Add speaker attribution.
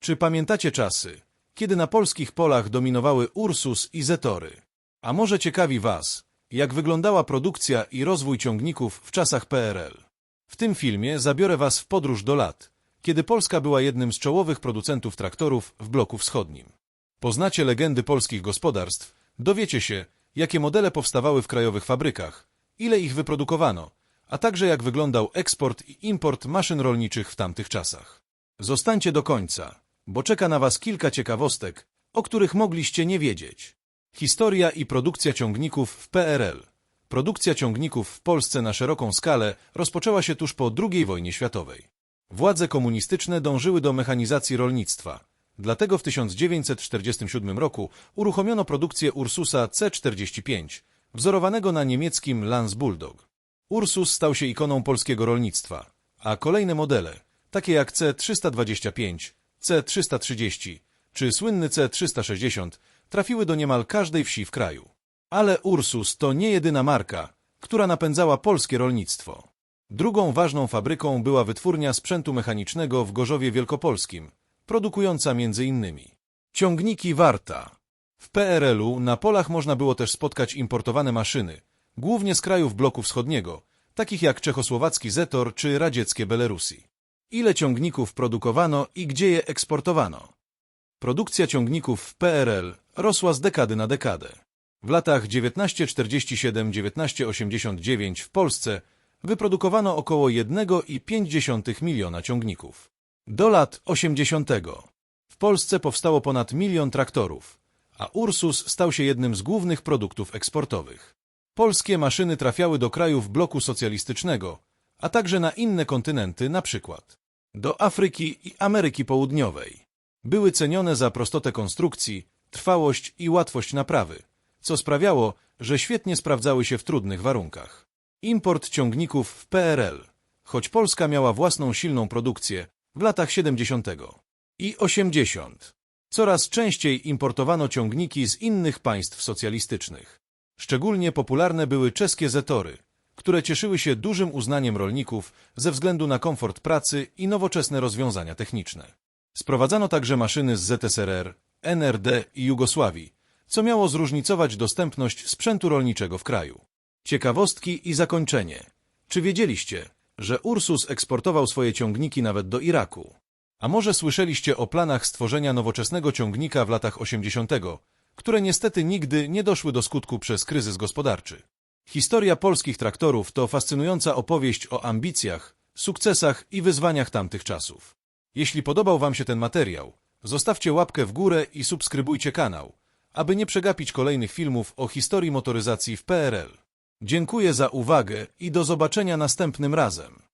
Speaker 1: Czy pamiętacie czasy, kiedy na polskich polach dominowały Ursus i Zetory? A może ciekawi Was, jak wyglądała produkcja i rozwój ciągników w czasach PRL? W tym filmie zabiorę Was w podróż do lat, kiedy Polska była jednym z czołowych producentów traktorów w bloku wschodnim. Poznacie legendy polskich gospodarstw, dowiecie się, jakie modele powstawały w krajowych fabrykach, ile ich wyprodukowano, a także jak wyglądał eksport i import maszyn rolniczych w tamtych czasach. Zostańcie do końca, bo czeka na Was kilka ciekawostek, o których mogliście nie wiedzieć. Historia i produkcja ciągników w PRL. Produkcja ciągników w Polsce na szeroką skalę rozpoczęła się tuż po II wojnie światowej. Władze komunistyczne dążyły do mechanizacji rolnictwa. Dlatego w 1947 roku uruchomiono produkcję Ursusa C45, wzorowanego na niemieckim Lance Bulldog. Ursus stał się ikoną polskiego rolnictwa, a kolejne modele, takie jak C325, C330 czy słynny C360, trafiły do niemal każdej wsi w kraju. Ale Ursus to nie jedyna marka, która napędzała polskie rolnictwo. Drugą ważną fabryką była wytwórnia sprzętu mechanicznego w Gorzowie Wielkopolskim, produkująca m.in. ciągniki Warta. W PRL-u na polach można było też spotkać importowane maszyny, głównie z krajów bloku wschodniego, takich jak czechosłowacki Zetor czy radzieckie Belarusy. Ile ciągników produkowano i gdzie je eksportowano? Produkcja ciągników w PRL rosła z dekady na dekadę. W latach 1947-1989 w Polsce wyprodukowano około 1,5 miliona ciągników. Do lat 80. w Polsce powstało ponad milion traktorów, a Ursus stał się jednym z głównych produktów eksportowych. Polskie maszyny trafiały do krajów bloku socjalistycznego, a także na inne kontynenty, na przykład do Afryki i Ameryki Południowej. Były cenione za prostotę konstrukcji, trwałość i łatwość naprawy, co sprawiało, że świetnie sprawdzały się w trudnych warunkach. Import ciągników w PRL, choć Polska miała własną silną produkcję w latach 70. i 80. Coraz częściej importowano ciągniki z innych państw socjalistycznych. Szczególnie popularne były czeskie Zetory, które cieszyły się dużym uznaniem rolników ze względu na komfort pracy i nowoczesne rozwiązania techniczne. Sprowadzano także maszyny z ZSRR, NRD i Jugosławii, co miało zróżnicować dostępność sprzętu rolniczego w kraju. Ciekawostki i zakończenie. Czy wiedzieliście, że Ursus eksportował swoje ciągniki nawet do Iraku? A może słyszeliście o planach stworzenia nowoczesnego ciągnika w latach 80., które niestety nigdy nie doszły do skutku przez kryzys gospodarczy? Historia polskich traktorów to fascynująca opowieść o ambicjach, sukcesach i wyzwaniach tamtych czasów. Jeśli podobał Wam się ten materiał, zostawcie łapkę w górę i subskrybujcie kanał, aby nie przegapić kolejnych filmów o historii motoryzacji w PRL. Dziękuję za uwagę i do zobaczenia następnym razem.